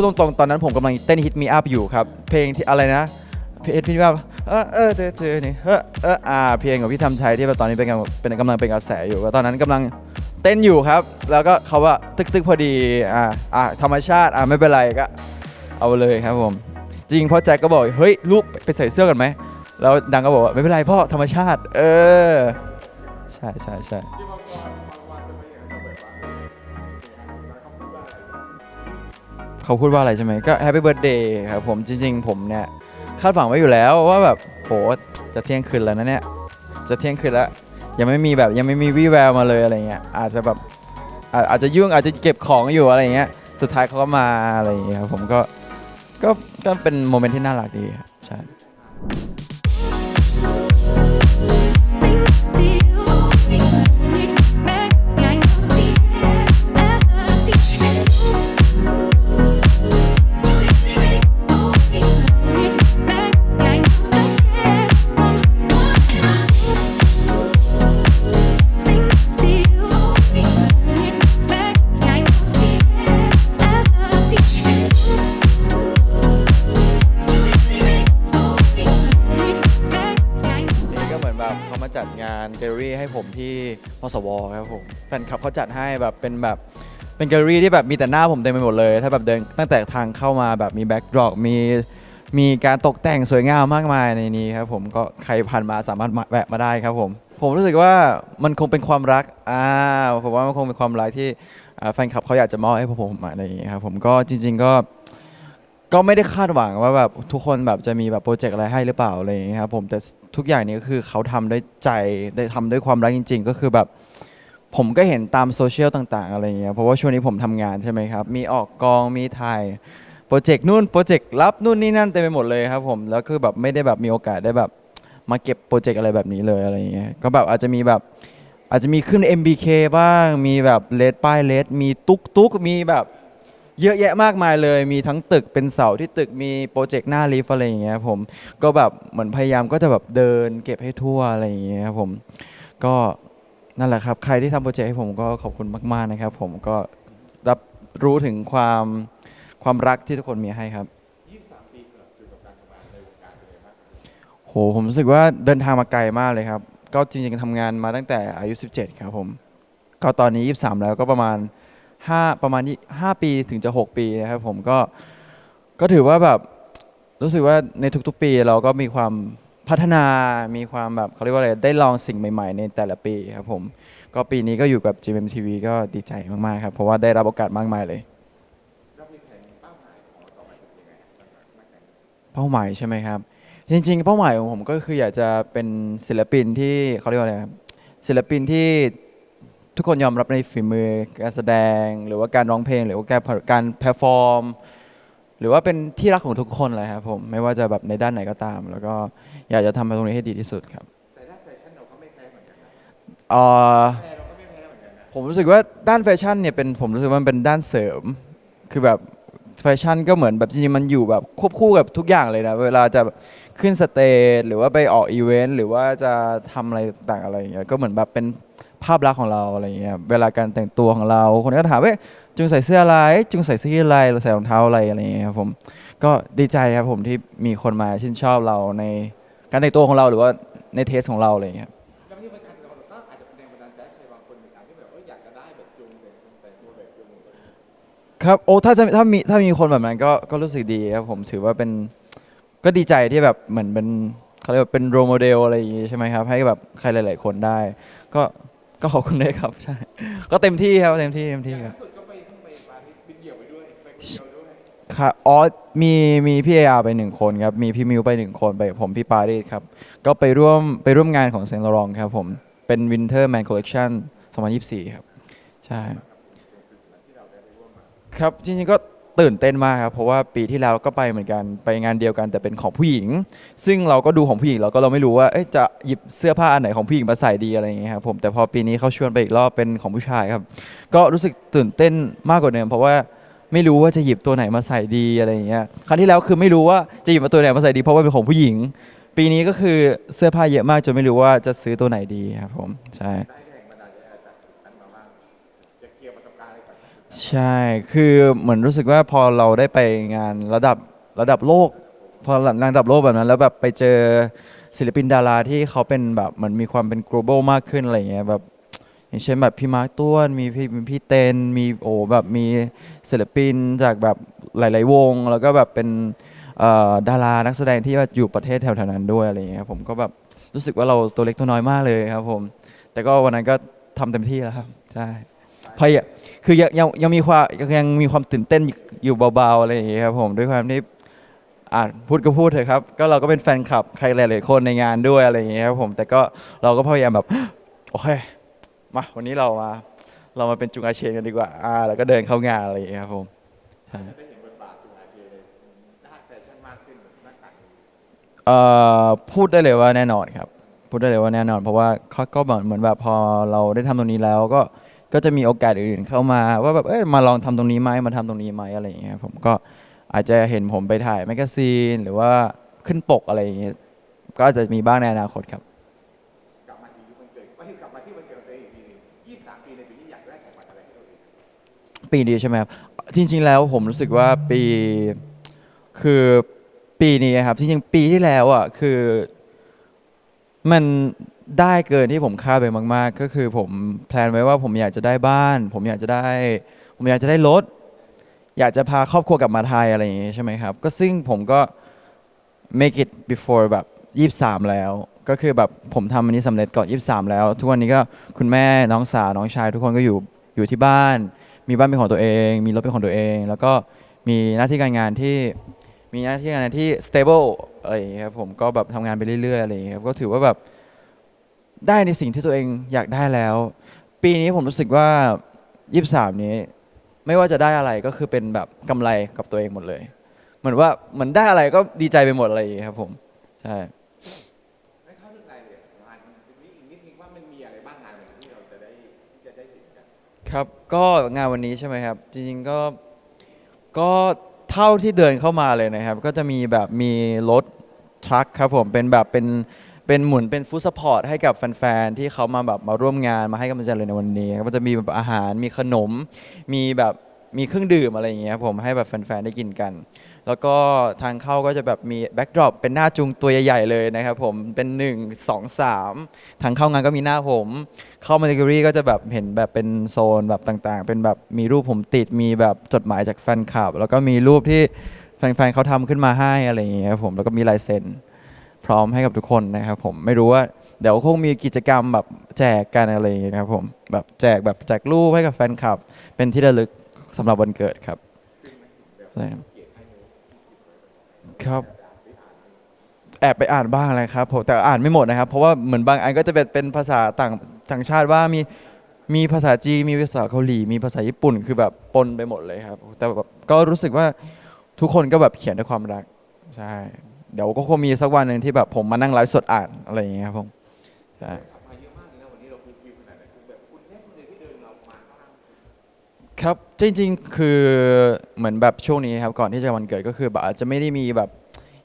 ดตรงๆ ตอนนั้นผมกำลังเต้นฮิตมีอัพอยู่ครับ เพลงที่อะไรนะเพลงที่ว่าเออเออเจอเจอนี่เออเอออ่าเพลงของพี่ทำชัยที่แบบตอนนี้เป็นกำลังเป็นกำลังเป็นกระแสอยู่ก็ตอนนั้นกำลังเต้นอยู่ครับ แล้วก็เขาว่าตึกตึกพอดีอ่าอ่าธรรมชาติอ่าไม่เป็นไรก็เอาเลยครับผม จริงพ่อแจ็คก็บอกเฮ้ยลูกไปใส่เสื้อกันไหมแล้วดังก็บอกว่าไม่เป็นไรพ่อธรรมชาติ เออ ใช่ใช่ใช่ เขาพูดว่าอะไรใช่ไหมก็แฮปปี้เบิร์ดเดย์ครับผมจริง ๆ ผมเนี่ยคาดหวังไว้อยู่แล้วว่าแบบโหจะเที่ยงคืนแล้วนะเนี่ยจะเที่ยงคืนแล้วยังไม่มีแบบยังไม่มีวี่แววมาเลยอะไรเงี้ยอาจจะแบบอาอาจจะยุ่งอาจจะเก็บของอยู่อะไรเงี้ยสุดท้ายเขาก็มาอะไรอย่างเงี้ยครับผมก็ก็ก็เป็นโมเมนต์ที่น่ารักดีครับ มที่มสวครับผมแฟนคลับเขาจัดให้แบบเป็นแบบเป็นแกลเลอรี่ที่แบบมีแต่หน้าผมเต็มไปหมดเลย ถ้าแบบเดินตั้งแต่ทางเข้ามาแบบมีแบ็กดรอปมีมีการตกแต่งสวยงามมากมายในนี้ครับผมก็ใครผ่านมาสามารถมาแวะมาได้ครับผม ผมรู้สึกว่ามันคงเป็นความรักอ่าผมว่ามันคงเป็นความรักที่แฟนคลับเขาอยากจะมอบให้ผมอะไรอย่างเงี้ครับผมก็จริง ๆ ก็ ก็ไม่ได้คาดหวังว่าแบบทุกคนแบบจะมีแบบโปรเจกต์อะไรให้หรือเปล่าอะไรอย่างเงี้ยครับผมแต่ทุกอย่างนี้ก็คือเขาทำด้วยใจได้ทำด้วยความรักจริง ๆ ก็คือแบบ ผมก็เห็นตามโซเชียลต่างๆอะไรอย่างเงี้ยเพราะว่าช่วงนี้ผมทำงานใช่ไหมครับ มีออกกองมีถ่ายโปรเจกต์นู่นโปรเจกต์รับนู่นนี่นั่นเต็มไปหมดเลยครับผมแล้วคือแบบไม่ได้แบบมีโอกาสได้แบบมาเก็บโปรเจกต์อะไรแบบนี้เลยอะไรอย่างเงี้ยก็แบบอาจจะมีแบบ อาจจะมีขึ้น MBK บ้าง มีแบบเลดป้ายเลดมีตุ๊กตุ๊กมีแบบ เยอะแยะมากมายเลยมีทั้งตึกเป็นเสาที่ตึกมีโปรเจกต์หน้าลิฟต์อะไรอย่างเงี้ยผมก็แบบเหมือนพยายามก็จะแบบเดินเก็บให้ทั่วอะไรอย่างเงี้ยครับผมก็นั่นแหละครับ ใครที่ทำโปรเจกต์ให้ผมก็ขอบคุณมาก ๆนะครับ ผมก็รับรู้ถึงความความรักที่ทุกคนมีให้ครับ โหผมรู้สึกว่าเดินทางมาไกลมากเลยครับ ก็จริงๆทำงานมาตั้งแต่อายุ 17 ครับผม ก็ตอนนี้ 23 แล้วก็ประมาณ 5 ประมาณยี่5ปีถึงจะ 6 ปีนะครับผมก็ก็ถือว่าแบบรู้สึกว่าในทุกๆปีเราก็มีความพัฒนามีความแบบเขาเรียกว่าอะไรได้ลองสิ่งใหม่ ๆ ในแต่ละปีครับผม ก็ปีนี้ก็อยู่กับ GMMTV ก็ดีใจมากๆครับ เพราะว่าได้รับโอกาสมากมายเลยเรามีแผนเป้าหมายของเราต่อไปเป็นยังไงครับสำหรับนักแข่งเป้าหมายใช่ไหมครับ จริงๆ เป้าหมายของผมก็คืออยากจะเป็นศิลปินที่เขาเรียกว่าอะไรครับศิลปินที่ ทุกคนยอมรับในฝีมือการแสดง หรือว่าการร้องเพลง หรือว่าการการเพอร์ฟอร์มหรือว่าเป็นที่รักของทุกคนเลยครับผมไม่ว่าจะแบบในด้านไหนก็ตาม แล้วก็อยากจะทำตรงนี้ให้ดีที่สุดครับแต่ด้านแฟชั่นเราก็ไม่แพ้เหมือนกันนะเอ่อแพ้เราก็ไม่แพ้เหมือนกันนะผมรู้สึกว่าด้านแฟชั่นเนี่ยเป็นผมรู้สึกว่ามันเป็นด้านเสริม คือแบบแฟชั่นก็เหมือนแบบจริงๆมันอยู่แบบควบคู่กับทุกอย่างเลยนะเวลาจะขึ้นสเตจหรือว่าไปออกอีเวนต์หรือว่าจะทำอะไรต่างๆอะไรอย่างเงี้ยก็เหมือนแบบเป็น ภาพลักษณ์ของเราอะไรเงี้ยเวลาการแต่งตัวของเรา คนก็ถามว่าจุงใส่เสื้ออะไร จุงใส่เสื้ออะไรหรือใส่รองเท้าอะไรอะไรเงี้ยครับผมก็ดีใจครับผมที่มีคนมาชื่นชอบเราในการแต่งตัวของเราหรือว่าในเทสของเราอะไรเงี้ยครับบเอออยากจะได้แบบจูงแต่งแต่งตัวแบบจูงคนนี้ครับโอ้ถ้าจะถ้ามีถ้ามีคนแบบนั้นก็ก็รู้สึกดีครับผมถือว่าเป็นก็ดีใจที่แบบเหมือนเป็นเขาเรียกว่าเป็นโรโมเดลอะไรอย่างงี้ใช่ไหมครับ ให้แบบใครหลาย ๆ คนได้ ก็ ก็ขอบคุณด้วยครับใช่ก็เต็มที่ครับเต็มที่เต็มที่ครับล่าสุดก็ไปเพิ่งไปปารีสบินเดี่ยวไปด้วยไปคนเดียวด้วยครับอ๋อมีมีพี่เออาไปหนึ่งคนครับมีพี่มิวไปหนึ่งคนไปกับผมพี่ปารีสครับก็ไปร่วมไปร่วมงานของเซนต์ลองครับผมเป็น Winter Man Collection 2024 ครับ ใช่ ครับ จริงๆก็ ตื่นเต้นมากครับ เพราะว่าปีที่แล้วก็ไปเหมือนกันไปงานเดียวกันแต่เป็นของผู้หญิง ซึ่งเราก็ดูของผู้หญิงเราก็เราไม่รู้ว่าเอ๊ะจะหยิบเสื้อผ้าอันไหนของผู้หญิงมาใส่ดีอะไรอย่างเงี้ยครับผมแต่พอปีนี้เขาชวนไปอีกรอบเป็นของผู้ชายครับ ก็รู้สึกตื่นเต้นมากกว่าเดิมเพราะว่าไม่รู้ว่าจะหยิบตัวไหนมาใส่ดีอะไรอย่างเงี้ยครั้งที่แล้วคือไม่รู้ว่าจะหยิบมาตัวไหนมาใส่ดีเพราะว่าเป็นของผู้หญิง ปีนี้ก็คือเสื้อผ้าเยอะมากจนไม่รู้ว่าจะซื้อตัวไหนดีครับผมใช่ ได้แรงบันดาล ใช่ คือเหมือนรู้สึกว่าพอเราได้ไปงานระดับระดับโลก พอหลังระดับโลกแบบนั้น แล้วแบบไปเจอศิลปินดาราที่เขาเป็นแบบเหมือนมีความเป็น global มากขึ้นอะไรเงี้ยแบบอย่างเช่นแบบพี่มาร์คต้วนมีพี่มีพี่เตนมีโอแบบมีศิลปินจากแบบหลาย ๆ วง แล้วก็แบบเป็นดารานักแสดงที่ว่าอยู่ประเทศแถวๆนั้นด้วยอะไรเงี้ยผมก็แบบรู้สึกว่าเราตัวเล็กตัวน้อยมากเลยครับผม แต่ก็วันนั้นก็ทำเต็มที่แล้วครับใช่พยายาม คือยังยังยังมีความยังมีความตื่นเต้นอยู่เบาๆอะไรอย่างเงี้ยครับผมด้วยความที่อ่าพูดก็พูดเถอะครับ ก็เราก็เป็นแฟนคลับใครหลายๆคนในงานด้วยอะไรอย่างเงี้ยครับผมแต่ก็เราก็พยายามแบบ โอเคมาวันนี้เรามาเรามาเป็นจุงอาเชนกันดีกว่าอ่า แล้วก็เดินเข้างานอะไรอย่างเงี้ยครับผมใช่ได้เห็นบทบาทตัวอาเชในด้านแฟชั่นมากขึ้นด้านต่างเอ่อพูดได้เลยว่าแน่นอนครับ พูดได้เลยว่าแน่นอน เพราะว่าเขาก็เหมือนเหมือนแบบพอเราได้ทำตรงนี้แล้วก็ ก็จะมีโอกาสอื่นเข้ามาว่าแบบเอ้ยมาลองทำตรงนี้ไหมมาทำตรงนี้ไหมอะไรอย่างเงี้ยผมก็อาจจะเห็นผมไปถ่ายแมกกาซีน หรือว่าขึ้นปกอะไรอย่างเงี้ยก็อาจจะมีบ้างในอนาคตครับ กลับมาที่วันเกิดก็คือกลับมาที่วันเกิดตัวเองอีกทีหนึงยี่สิบสามปีในปีนี้อยากได้ของขวัญอะไรให้ตัวเองปีนี้ใช่ไหมครับจริง ๆ แล้วผมรู้สึกว่าปีคือปีนี้ครับจริงๆปีที่แล้วอะคือ มัน ได้เกินที่ผมคาดไปมาก ๆ ก็คือผมแพลนไว้ว่าผมอยากจะได้บ้าน ผมอยากจะได้ ผมอยากจะได้รถ อยากจะพาครอบครัวกลับมาไทยอะไรอย่างงี้ใช่ไหมครับ ก็ซึ่งผมก็ make it before แบบ 23 แล้ว ก็คือแบบผมทำอันนี้สำเร็จก่อน 23 แล้ว ทุกวันนี้ก็คุณแม่น้องสาวน้องชาย ทุกคนก็อยู่อยู่ที่บ้าน มีบ้านเป็นของตัวเอง มีรถเป็นของตัวเอง แล้วก็มีหน้าที่การงานที่มีหน้าที่การงานที่ stable อะไรอย่างเงี้ยครับผมก็แบบทำงานไปเรื่อยๆอะไรอย่างเงี้ยครับก็ถือว่าแบบ ได้ในสิ่งที่ตัวเองอยากได้แล้ว ปีนี้ผมรู้สึกว่า 23 นี้ ไม่ว่าจะได้อะไรก็คือเป็นแบบกำไรกับตัวเองหมดเลย เหมือนว่าเหมือนได้อะไรก็ดีใจไปหมดอะไรอย่างเงี้ยครับผม ใช่ ไม่เข้าเรื่องรายละเอียดงานทีนี้อีกนิดนึงว่ามันมีอะไรบ้างงานวันนี้ที่เราจะได้ที่จะได้เห็นกันครับ ก็งานวันนี้ใช่ไหมครับ จริงๆก็ก็เท่าที่เดินเข้ามาเลยนะครับ ก็จะมีแบบมีรถทรัคครับผมเป็นแบบเป็น เป็นหมุนเป็นฟู้ดสปอร์ตให้กับแฟนๆที่เขามาแบบมาร่วมงานมาให้กำลังใจเลยในวันนี้ก็จะมีแบบอาหารมีขนม มีแบบมีเครื่องดื่มอะไรอย่างเงี้ยครับผมให้แบบแฟนๆได้กินกัน แล้วก็ทางเข้าก็จะแบบมีแบ็กดรอปเป็นหน้าจุงตัวใหญ่ๆเลยนะครับผมเป็น 1 2 3 ทางเข้างานก็มีหน้าผม เข้ามาในกอรี่ก็จะแบบเห็นแบบเป็นโซนแบบต่างๆ เป็นแบบมีรูปผมติดมีแบบจดหมายจากแฟนคลับ แล้วก็มีรูปที่แฟนๆเขาทำขึ้นมาให้อะไรอย่างเงี้ยครับผมแล้วก็มีลายเซ็น พร้อมให้กับทุกคนนะครับผมไม่รู้ว่าเดี๋ยวคงมีกิจกรรมแบบแจกกันอะไรอย่างเงี้ยครับผมแบบแจกแบบแจกรูปให้กับแฟนคลับ เป็นที่ระลึกสำหรับวันเกิดครับอะไรนะครับแอบไปอ่านบ้างอะไรครับผมแต่อ่านไม่หมดนะครับ เพราะว่าเหมือนบางอันก็จะเป็นเป็นภาษาต่างต่างชาติว่ามีมีภาษาจีนมีภาษาเกาหลี มีภาษาญี่ปุ่นคือแบบปนไปหมดเลยครับ แต่แบบก็รู้สึกว่าทุกคนก็แบบเขียนด้วยความรักใช่ เดี๋ยวก็คงมีสักวันหนึ่งที่แบบผมมานั่งไลฟ์สดอ่านอะไรอย่างเงี้ยครับผมใช่ขับมาเยอะมากเลยนะวันนี้เราคือคิวขนาดไหนคือแบบคุณแค่คนเดียวที่เดินเรามาข้างล่างครับจริงๆคือเหมือนแบบช่วงนี้ครับก่อนที่จะวันเกิดก็คือแบบอาจจะไม่ได้มีแบบ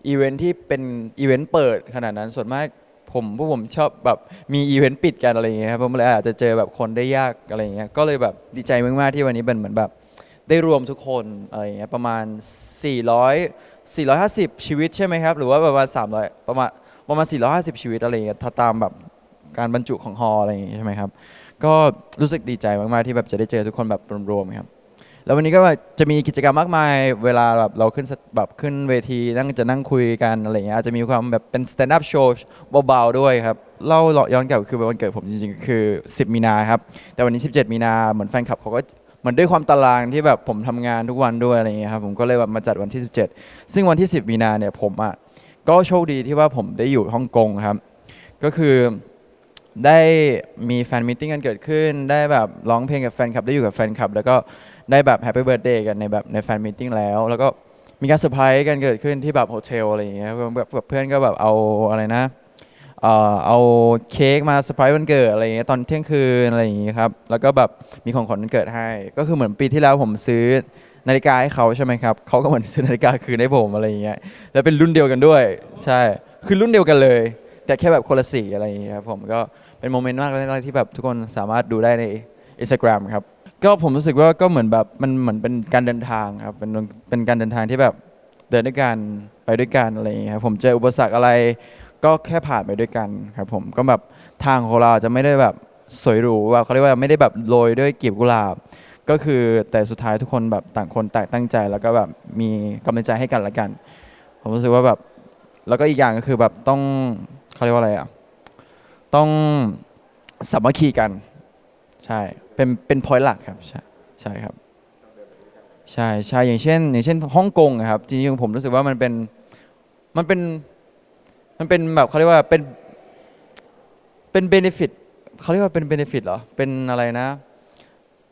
อีเวนท์ที่เป็นอีเวนต์เปิดขนาดนั้นส่วนมากผมพวกผมชอบแบบมีอีเวนต์ปิดกันอะไรอย่างเงี้ยครับผมเลยอาจจะเจอแบบคนได้ยากอะไรอย่างเงี้ยก็เลยแบบดีใจมากๆที่วันนี้เป็นเหมือนแบบ ได้รวมทุกคนอะไรอย่างเงี้ยประมาณ 400 450 ชีวิตใช่ไหมครับ หรือว่าประมาณ300ประมาณประมาณ 450 ชีวิตอะไรอย่างเงี้ยถ้าตามแบบการบรรจุของฮอลอะไรอย่างเงี้ยใช่ไหมครับ ก็รู้สึกดีใจมากๆที่แบบจะได้เจอทุกคนแบบรวมๆครับแล้ววันนี้ก็จะมีกิจกรรมมากมาย เวลาแบบเราขึ้นแบบขึ้นเวทีนั่งจะนั่งคุยกันอะไรอย่างเงี้ยอาจจะมีความแบบเป็น stand up show เบาๆด้วยครับเล่าย้อนกลับคือวันเกิดผมจริงๆ คือ 10 มีนาครับ แต่วันนี้ 17 มีนาเหมือนแฟนคลับเขาก็ เหมือนด้วยความตารางที่แบบผมทำงานทุกวันด้วยอะไรเงี้ยครับผมก็เลยแบบมาจัดวันที่ 17 ซึ่งวันที่ 10 มีนาเนี่ยผมอะก็โชคดีที่ว่าผมได้อยู่ฮ่องกงครับ ก็คือได้มีแฟนมิทติ้งกันเกิดขึ้น ได้แบบร้องเพลงกับแฟนคลับ ได้อยู่กับแฟนคลับ แล้วก็ได้แบบแฮปปี้เบิร์ดเดย์กันในแบบในแฟนมิทติ้งแล้ว แล้วก็มีการเซอร์ไพรส์กันเกิดขึ้นที่แบบโฮเทลอะไรอย่างเงี้ยแบบเพื่อนก็แบบเอาอะไรนะ เอ่อเอาเค้กมาเซอร์ไพรส์วันเกิดอะไรอย่างเงี้ยตอนเที่ยงคืนอะไรอย่างเงี้ยครับแล้วก็แบบมีของขวัญวันเกิดให้ ก็คือเหมือนปีที่แล้วผมซื้อนาฬิกาให้เขาใช่ไหมครับเขาก็เหมือนซื้อนาฬิกาคืนให้ผมอะไรอย่างเงี้ยแล้วเป็นรุ่นเดียวกันด้วย ใช่คือรุ่นเดียวกันเลย แต่แค่แบบคนละสีอะไรอย่างเงี้ยครับผมก็เป็นโมเมนต์มากเลยที่แบบทุกคนสามารถดูได้ใน Instagram ครับก็ผมรู้สึกว่าก็เหมือนแบบมันเหมือนเป็นการเดินทางครับเป็นเป็นการเดินทางที่แบบเดินด้วยกันไปด้วยกันอะไรอย่างเงี้ยครับผมเจออุปสรรคอะไร ก็แค่ผ่านไปด้วยกันครับผมก็แบบทางของเราจะไม่ได้แบบสวยหรูว่าเขาเรียกว่าไม่ได้แบบโรยด้วยกลีบกุหลาบ ก็คือแต่สุดท้ายทุกคนแบบต่างคนต่างตั้งใจ แล้วก็แบบมีกำลังใจให้กันและกัน ผมรู้สึกว่าแบบแล้วก็อีกอย่างก็คือแบบต้องเขาเรียกว่าอะไรอะต้องสามัคคีกัน ใช่เป็นเป็นพอยหลักครับใช่ใช่ครับใช่ใช่อย่างเช่น อย่างเช่นฮ่องกงอะครับจริงๆผมรู้สึกว่ามันเป็นมันเป็น มันเป็นแบบเขาเรียกว่าเป็นเป็นเบนฟิตเขาเรียกว่าเป็นเบนฟิตเหรอ เป็นอะไรนะ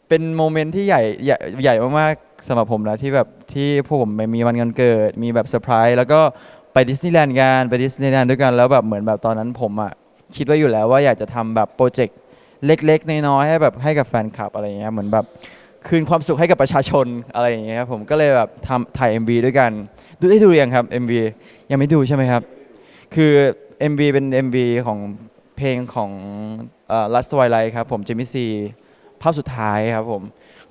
เป็นโมเมนต์ที่ใหญ่ใหญ่ใหญ่มากๆสำหรับผมนะที่แบบที่พวกผมไปมีวันเงินเกิด มีแบบเซอร์ไพรส์แล้วก็ไปดิสนีย์แลนด์กันไปดิสนีย์แลนด์ด้วยกันแล้วแบบเหมือนแบบตอนนั้นผมอะคิดไว้อยู่แล้วว่าอยากจะทำแบบโปรเจกต์เล็กๆน้อยๆให้แบบให้กับแฟนคลับอะไรอย่างเงี้ยเหมือนแบบคืนความสุขให้กับประชาชนอะไรอย่างเงี้ยครับผมก็เลยแบบทำถ่าย MV ด้วยกัน ดูได้ดูหรือยังครับ MV ยังไม่ดูใช่ไหมครับ คือ MV เป็น MV ของเพลงของเอ่อ Last Twilight ครับผมเจมิซีภาพสุดท้ายครับผม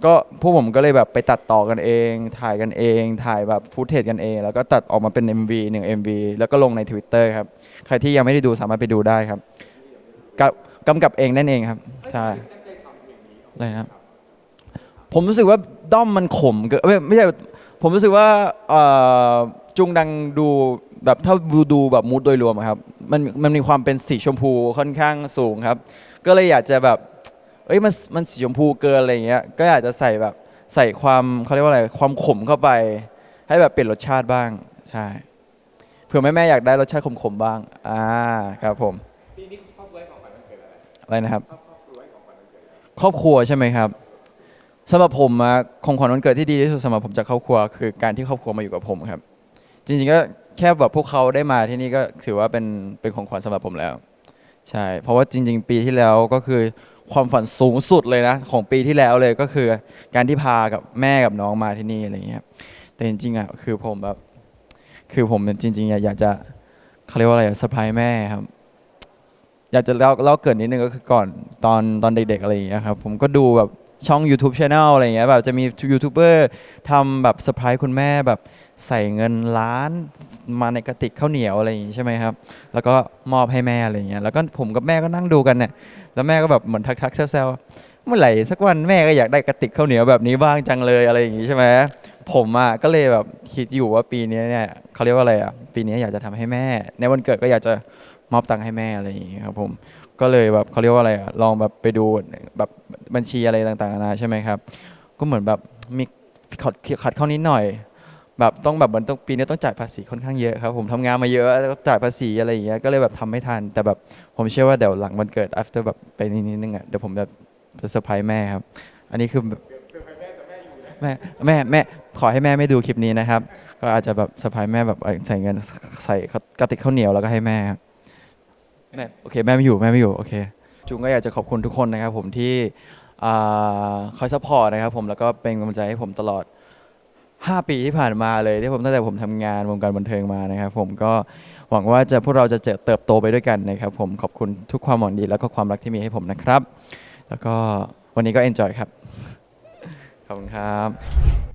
ก็พวกผมก็เลยแบบไปตัดต่อกันเอง ถ่ายกันเอง ถ่ายแบบฟุตเทจกันเอง แล้วก็ตัดออกมาเป็น MV หนึ่ง MV แล้วก็ลงใน Twitter ครับ ใครที่ยังไม่ได้ดูสามารถไปดูได้ครับกับกำกับเองนั่นเองครับใช่อะไรนะครับผมรู้สึกว่าด้อมมันขมเกินไม่ไม่ใช่ผมรู้สึกว่าจุงดังดู แบบถ้าดูดูแบบมูดโดยรวมอะครับมันมันมีความเป็นสีชมพูค่อนข้างสูงครับ ก็เลยอยากจะแบบเอ้ยมันมันสีชมพูเกินอะไรอย่างเงี้ยก็อยากจะใส่แบบใส่ความเขาเรียกว่าอะไรความขมเข้าไป ให้แบบเปลี่ยนรสชาติบ้างใช่เผื่อแม่แม่ๆอยากได้รสชาติขมๆบ้างอ่าครับผมปีนี้ครอบครัวให้ของขวัญวันเกิดอะไรอะไรนะครับ ครอบครอบครัวให้ของขวัญวันเกิดอะไรครอบครัวใช่ไหมครับสำหรับผมอะของขวัญวันเกิดที่ดีที่สุดสำหรับผมจากครอบครัว คือการที่ครอบครัวมาอยู่กับผมครับ จริงๆก็ แค่แบบพวกเขาได้มาที่นี่ก็ถือว่าเป็นเป็นของขวัญสำหรับผมแล้ว ใช่ เพราะว่าจริง ๆ ปีที่แล้วก็คือความฝันสูงสุดเลยนะ ของปีที่แล้วเลยก็คือ การที่พากับแม่กับน้องมาที่นี่อะไรเงี้ยแต่จริงๆอะคือผมแบบคือผมจริง ๆ อยากจะเขาเรียกว่าอะไรสะพายแม่ครับอยากจะเล่าเล่าเกิดนิดนึงก็คือก่อนตอนตอนเด็กๆอะไรอย่างเงี้ยครับผมก็ดูแบบช่อง YouTube Channel อะไรอย่างเงี้ยแบบจะมียูทูบเบอร์ทำแบบเซอร์ไพรส์คุณแม่แบบ ใส่เงินล้านมาในกระติกข้าวเหนียวอะไรอย่างงี้ใช่ไหมครับ แล้วก็มอบให้แม่อะไรอย่างเงี้ยแล้วก็ผมกับแม่ก็นั่งดูกันเนี่ยแล้วแม่ก็แบบเหมือนทักๆแซวๆเมื่อไหร่สักวันแม่ก็อยากได้กระติกข้าวเหนียวแบบนี้บ้างจังเลยอะไรอย่างงี้ใช่ไหมผมอะก็เลยแบบคิดอยู่ว่าปีนี้เนี่ยเขาเรียกว่าอะไรอะปีนี้อยากจะทำให้แม่ ในวันเกิดก็อยากจะมอบตังค์ให้แม่อะไรอย่างงี้ครับผมก็เลยแบบเขาเรียกว่าอะไรอะลองแบบไปดูแบบบัญชีอะไรต่างๆนานาใช่ไหมครับ ก็เหมือนแบบมีขัดขัดเข้านิดหน่อย แบบต้องแบบเหมือนต้องปีนี้ต้องจ่ายภาษีค่อนข้างเยอะครับผมทำงานมาเยอะแล้วก็จ่ายภาษีอะไรอย่างเงี้ยก็เลยแบบทำไม่ทัน แต่แบบผมเชื่อว่าเดี๋ยวหลังวันเกิด after แบบไปนิดนึงอะเดี๋ยวผมจะจะเซอร์ไพรส์แม่ครับ อันนี้คือแบบแม่แม่แม่แม่ขอให้แม่ไม่ดูคลิปนี้นะครับ ก็อาจจะแบบเซอร์ไพรส์แม่แบบใส่เงินใส่กระติกข้าวเหนียวแล้วก็ให้แม่ครับแม่โอเคแม่ไม่อยู่แม่ไม่อยู่โอเคจุงก็อยากจะขอบคุณทุกคนนะครับผมที่คอยซัพพอร์ตนะครับผมแล้วก็เป็นกำลังใจให้ผมตลอด 5 ปีที่ผ่านมาเลยที่ผมตั้งแต่ผมทำงานวงการบันเทิงมานะครับผมก็หวังว่าจะพวกเราจะเจเติบโตไปด้วยกันนะครับผมขอบคุณทุกความหวังดีแล้วก็ความรักที่มีให้ผมนะครับ แล้วก็วันนี้ก็เอนจอยครับ ขอบคุณครับ